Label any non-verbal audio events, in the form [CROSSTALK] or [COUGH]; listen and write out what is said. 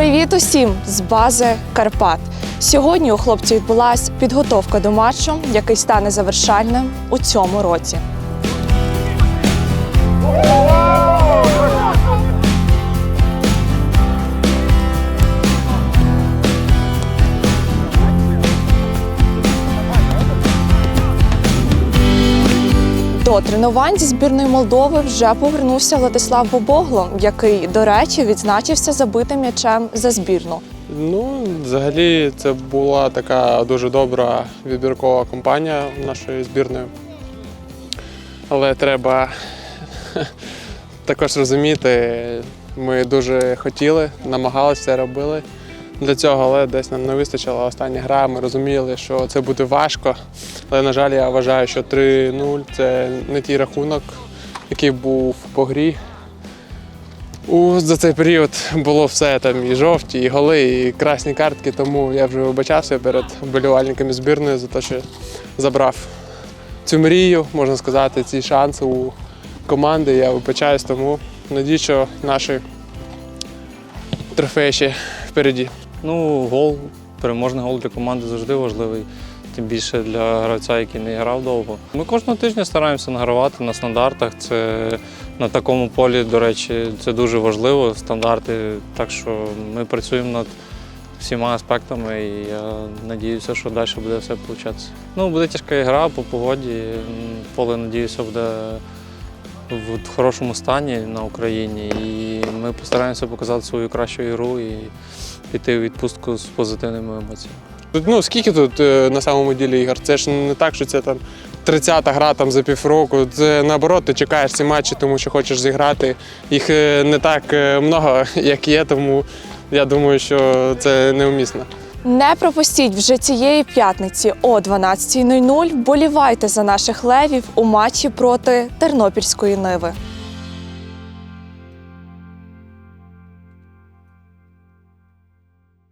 Привіт усім з бази Карпат. Сьогодні у хлопців відбулася підготовка до матчу, який стане завершальним у цьому році. До тренувань зі збірної Молдови вже повернувся Владислав Бобогло, який, до речі, відзначився забитим м'ячем за збірну. Ну, взагалі, це була така дуже добра відбіркова кампанія нашої збірної. Але треба [LAUGHS] також розуміти, ми дуже хотіли, намагалися робили для цього, але десь нам не вистачила остання гра. Ми розуміли, що це буде важко. Але, на жаль, я вважаю, що 3-0 це не ті рахунок, який був по грі. У, за цей період було все там і жовті, і голи, і красні картки, тому я вже вибачався перед вболівальниками збірної за те, що забрав цю мрію, можна сказати, ці шанси у команди. Я вибачаюсь, тому надію, що наші трофеї ще впереді. Ну, гол, переможний гол для команди завжди важливий, тим більше для гравця, який не грав довго. Ми кожного тижня стараємося награвати на стандартах. Це на такому полі, до речі, це дуже важливо, стандарти. Так що ми працюємо над всіма аспектами і я надіюся, що далі буде все виходити. Ну, буде тяжка гра по погоді. Поле, надіюся, буде в хорошому стані на Україні. І ми постараємося показати свою кращу ігру і піти у відпустку з позитивними емоціями. Ну, скільки тут е, на самому ділі ігор? Це ж не так, що це там 30-та гра там, за півроку. Це наоборот, ти чекаєш ці матчі, тому що хочеш зіграти. Їх е, не так е, много, [LAUGHS] як є, тому я думаю, що це неумісно. Не пропустіть вже цієї п'ятниці о 12.00 вболівайте за наших левів у матчі проти Тернопільської Ниви.